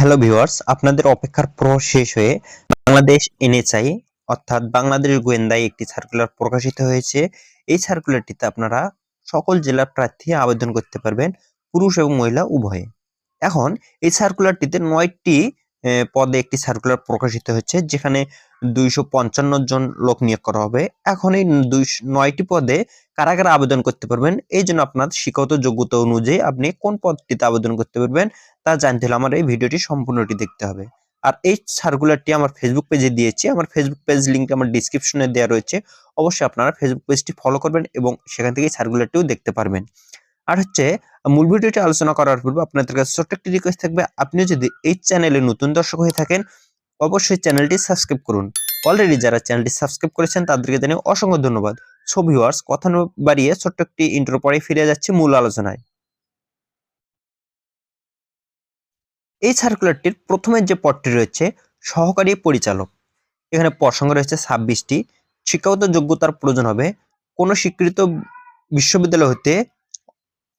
Hello viewers, আপনাদের অপেক্ষার প্রহ শেষ হয়ে বাংলাদেশ এনএচআই, অর্থাৎ বাংলাদেশ গোয়েন্দায় একটি সার্কুলার প্রকাশিত হয়েছে। এই সার্কুলারটিতে আপনারা সকল জেলার প্রার্থী আবেদন করতে পারবেন, পুরুষ এবং মহিলা উভয়ে। এখন এই সার্কুলারটিতে নয়টি পদে একটি সার্কুলার প্রকাশিত হচ্ছে যেখানে দুইশো পঞ্চান্ন জন লোক নিয়োগ করা হবে। এখন এই দুইশ- নয়টি পদে কারা কারা আবেদন করতে পারবেন। এই জন্য আপনার শিক্ষাগত যোগ্যতা অনুযায়ী আপনি কোন পদটিতে আবেদন করতে পারবেন, তা জানতে হলে আমার এই ভিডিওটি সম্পূর্ণটি দেখতে হবে। আর এই সার্কুলারটি আমার ফেসবুক পেজে দিয়েছি। আমার ফেসবুক পেজ লিঙ্কটা আমার ডিসক্রিপশনে দেওয়া রয়েছে। অবশ্যই আপনারা ফেসবুক পেজটি ফলো করবেন এবং সেখান থেকে সার্কুলারটিও দেখতে পারবেন। আর হচ্ছে, মূল ভিডিওটি আলোচনা করার পূর্বে আপনাদের কাছে ছোট্ট একটি রিকোয়েস্ট থাকবে আপনি যদি এই চ্যানেলে নতুন দর্শক হয়ে থাকেন, অবশ্যই চ্যানেলটি সাবস্ক্রাইব করুন। অলরেডি যারা চ্যানেলটি সাবস্ক্রাইব করেছেন, তাদেরকে জানিয়ে অসংখ্য ধন্যবাদ। সো ভিউয়ার্স কথা বাড়িয়ে ছোট্ট একটি ইন্টার পরে ফিরে যাচ্ছি মূল আলোচনায়। এই সার্কুলারটির প্রথমে যে পদটি রয়েছে, সহকারী পরিচালক। এখানে প্রসঙ্গ রয়েছে ছাব্বিশটি। শিক্ষাগত যোগ্যতার প্রয়োজন হবে। কোনো স্বীকৃত বিশ্ববিদ্যালয় হতে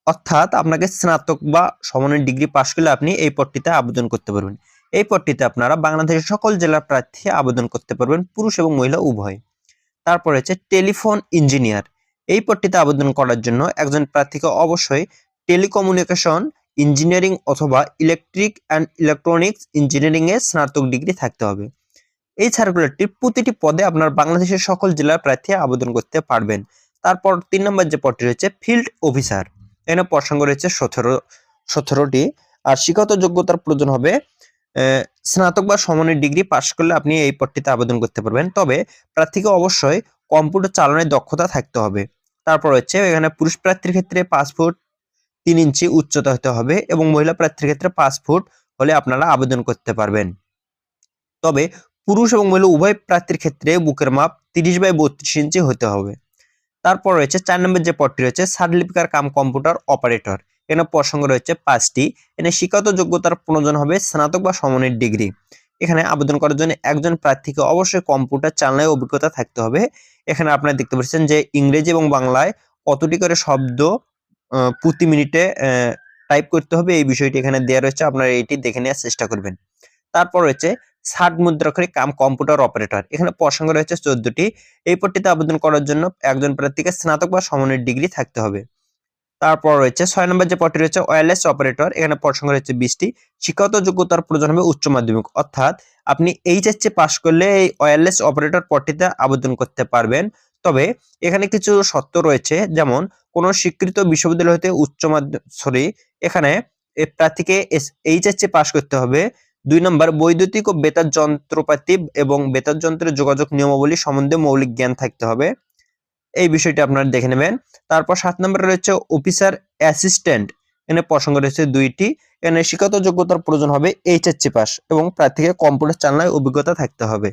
অর্থাৎ আপনাকে স্নাতক বা সমানের ডিগ্রি পাশ করলে আপনি এই পদটিতে আবেদন করতে পারবেন। এই পদটিতে আপনারা বাংলাদেশের সকল জেলার প্রার্থী আবেদন করতে পারবেন, পুরুষ এবং মহিলা উভয়। তারপর হচ্ছে টেলিফোন ইঞ্জিনিয়ার। এই পদটিতে আবেদন করার জন্য একজন প্রার্থীকে অবশ্যই টেলিকমিউনিকেশন, ইঞ্জিনিয়ারিং অথবা ইলেকট্রিক অ্যান্ড ইলেকট্রনিক্স ইঞ্জিনিয়ারিং এ স্নাতক ডিগ্রি থাকতে হবে। এই সার্কুলারটির প্রতিটি পদে আপনার বাংলাদেশের সকল জেলার প্রার্থী আবেদন করতে পারবেন। তারপর তিন নম্বর যে পদটি রয়েছে, ফিল্ড অফিসার। এখানে প্রসঙ্গ রয়েছে সতেরো, সতেরোটি। আর শিক্ষাগত যোগ্যতার প্রয়োজন হবে স্নাতক বা সমানের ডিগ্রি পাশ করলে আপনি এই পদটিতে আবেদন করতে পারবেন। তবে প্রার্থীকে অবশ্যই কম্পিউটার চালানোর দক্ষতা থাকতে হবে। তারপর হচ্ছে এখানে পুরুষ প্রার্থীর ক্ষেত্রে পাঁচ ফুট তিন ইঞ্চি উচ্চতা হতে হবে এবং মহিলা প্রার্থীর ক্ষেত্রে পাঁচ ফুট হলে আপনারা আবেদন করতে পারবেন। তবে পুরুষ এবং মহিলা উভয় প্রার্থীর ক্ষেত্রে বুকের মাপ তিরিশ বাই বত্রিশ ইঞ্চি হতে হবে। তারপর রয়েছে চার নম্বর যে পদটি রয়েছে সার্টিফিকার কাম কম্পিউটার অপারেটর। এখানে প্রসঙ্গ রয়েছে পাঁচটি। এখানে শিক্ষাগত যোগ্যতার প্রয়োজন হবে স্নাতক বা সমনের ডিগ্রি। এখানে আবেদন করার জন্য একজন প্রার্থীকে অবশ্যই কম্পিউটার চালনায় অভিজ্ঞতা থাকতে হবে। এখানে আপনারা দেখতে পাচ্ছেন যে ইংরেজি এবং বাংলায় কতটি করে শব্দ প্রতি মিনিটে টাইপ করতে হবে। এই বিষয়টি এখানে দেওয়া রয়েছে। আপনারা এটি দেখে নেওয়ার চেষ্টা করবেন। তারপর রয়েছে ষাট মুদ্রাক্ষরী কাম কম্পিউটার অপারেটর। এখানে প্রসঙ্গ রয়েছে চোদ্দটি। এই পদটিতে আবেদন করার জন্য একজন প্রার্থীকে স্নাতক বা সমনের ডিগ্রি থাকতে হবে। তারপর রয়েছে ছয় নম্বর যে পদটি রয়েছে, ওয়ারলেস অপারেটর। এখানে প্রসঙ্গ রয়েছে বিশটি। শিক্ষাগত যোগ্যতার প্রয়োজন হবে উচ্চ মাধ্যমিক। অর্থাৎ আপনি এইচএসসি পাশ করলে এই ওয়ারলেস অপারেটর পদটিতে আবেদন করতে পারবেন। তবে এখানে কিছু শর্ত রয়েছে। যেমন, কোন স্বীকৃত বিশ্ববিদ্যালয় হতে উচ্চ মাধ্যমিক সরি এখানে প্রার্থীকে এইচএসসি পাশ করতে হবে। দুই নম্বর, বৈদ্যুতিক ও বেতার যন্ত্রপাতি এবং বেতার যন্ত্রের যোগাযোগ নিয়মাবলী সম্বন্ধে মৌলিক জ্ঞান থাকতে হবে। এই বিষয়টি আপনারা দেখে নেবেন। তারপর সাত নম্বরে রয়েছে অফিসার অ্যাসিস্ট্যান্ট। এখানে প্রসঙ্গ রয়েছে দুইটি। এখানে শিক্ষাগত যোগ্যতার প্রয়োজন হবে এইচএসসি পাস এবং প্রার্থীকে কম্পিউটার চালনায় অভিজ্ঞতা থাকতে হবে।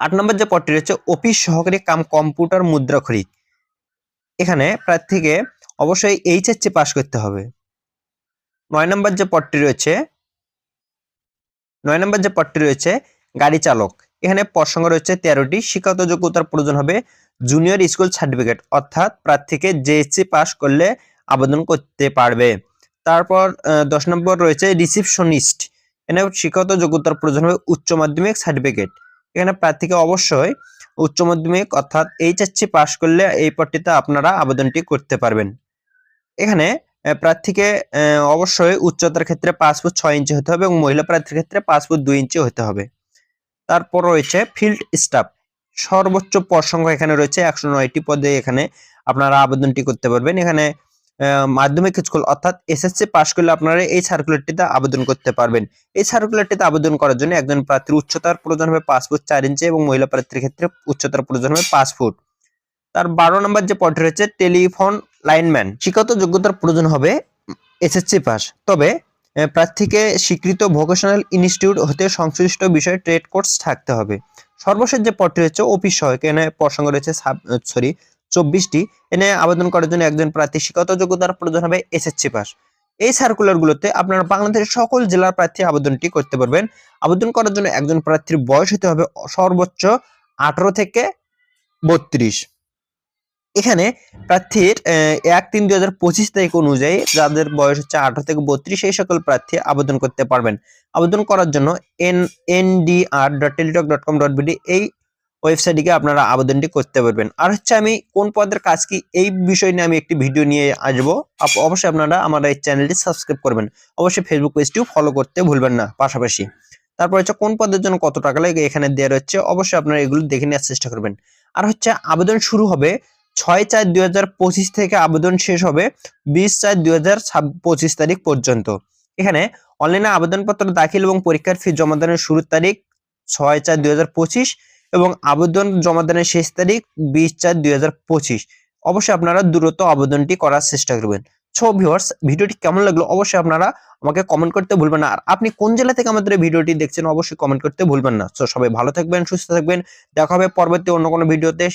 আট নম্বর যে পদটি রয়েছে, অফিস সহকারী কাম কম্পিউটার মুদ্রাক্ষরী এখানে প্রার্থীকে অবশ্যই এইচএসসি পাস করতে হবে। নয় নম্বর যে পদটি রয়েছে নয় নম্বর যে পদটি রয়েছে, গাড়ি চালক। এখানে প্রসঙ্গ রয়েছে তেরোটি। শিক্ষাগত যোগ্যতার প্রয়োজন হবে জুনিয়র স্কুল সার্টিফিকেট অর্থাৎ প্রার্থীকে জেএসসি পাস করলে আবেদন করতে পারবে। তারপর দশ নম্বর রয়েছে রিসিপশনিস্ট এখানে শিক্ষাগত যোগ্যতার প্রয়োজন হবে উচ্চ মাধ্যমিক সার্টিফিকেট এখানে প্রার্থীকে অবশ্যই উচ্চ মাধ্যমিক, অর্থাৎ এইচএসসি পাস করলে এই পদটিতে আপনারা আবেদনটি করতে পারবেন। এখানে প্রার্থীকে অবশ্যই উচ্চতার ক্ষেত্রে পাঁচ ফুট ছয় ইঞ্চি হতে হবে এবং মহিলা প্রার্থীর ক্ষেত্রে পাঁচ ফুট দুই ইঞ্চি হতে হবে। তারপর রয়েছে ফিল্ড স্টাফ। সর্বোচ্চ পদ সংখ্যা এখানে রয়েছে একশো নয়টি পদে এখানে আপনারা আবেদনটি করতে পারবেন। এখানে মাধ্যমিক স্কুল অর্থাৎ এসএসসি পাশ করলে আপনারা এই সার্কুলারটিতে আবেদন করতে পারবেন। এই সার্কুলারটিতে আবেদন করার জন্য একজন প্রার্থীর উচ্চতার প্রয়োজন হবে পাঁচ ফুট চার ইঞ্চি এবং মহিলা প্রার্থীর ক্ষেত্রে উচ্চতার প্রয়োজন হবে পাঁচ ফুট। তার বারো নম্বর যে পদটি রয়েছে টেলিফোন লাইনম্যান। শিক্ষাগত যোগ্যতার প্রয়োজন হবে এসএসসি পাস। তবে প্রার্থীকে স্বীকৃত ভোকেশনাল ইনস্টিটিউট হতে সংশ্লিষ্ট বিষয়ে ট্রেড কোর্স থাকতে হবে। সর্বশেষ যে পদটি রয়েছে, অফিস সহায়ক। এখানে প্রসঙ্গ রয়েছে সরি, চব্বিশটি। এনে আবেদন করার জন্য একজন প্রার্থী শিক্ষাগত যোগ্যতার প্রয়োজন হবে এসএসসি পাস। এই সার্কুলার গুলোতে আপনারা বাংলাদেশের সকল জেলার প্রার্থী আবেদনটি করতে পারবেন। আবেদন করার জন্য একজন প্রার্থীর বয়স হতে হবে সর্বোচ্চ আঠারো থেকে বত্রিশ। এখানে প্রার্থীর এক তিন দুই হাজার পঁচিশ তারিখ অনুযায়ী যাদের বয়স হচ্ছে আঠারো থেকে বত্রিশ, সেই সকল প্রার্থী আবেদন করতে পারবেন। আবেদন করার জন্য N N D R dot Teletalk dot com dot BD এই ওয়েবসাইটে আপনারা আবেদনটি করতে পারবেন। আর হচ্ছে আমি কোন পদের কাজ কি, এই বিষয় নিয়ে আমি একটি ভিডিও নিয়ে আসব। অবশ্যই আপনারা আমার এই চ্যানেলটি সাবস্ক্রাইব করবেন। অবশ্যই ফেসবুক পেজটিও ফলো করতে ভুলবেন না, পাশাপাশি। তারপর হচ্ছে কোন পদের জন্য কত টাকা লাগে এখানে দেওয়া রয়েছে, অবশ্যই আপনারা এগুলো দেখে নেওয়ার চেষ্টা করবেন। আর হচ্ছে আবেদন শুরু হবে ছয় চার দুই থেকে আবেদন শেষ হবে বিশ চার দুই তারিখ পর্যন্ত। এখানে অনলাইনে আবেদনপত্র দাখিল এবং পরীক্ষার ফি জমাদানের শুরুর তারিখ ছয় চার দুই এবং আবেদন জমাদানের শেষ তারিখ বিশ চার দুই অবশ্যই আপনারা দ্রুত আবেদনটি করার চেষ্টা করবেন। সো ভিউয়ার্স ভিডিওটি কেমন লাগল অবশ্যই আপনারা আমাকে কমেন্ট করতে ভুলবেন না। আর আপনি কোন জেলা থেকে আমাদের ভিডিওটি দেখছেন অবশ্যই কমেন্ট করতে ভুলবেন না। তো সবাই ভালো থাকবেন, সুস্থ থাকবেন। দেখা হবে পরবর্তী অন্য কোনো ভিডিওতে।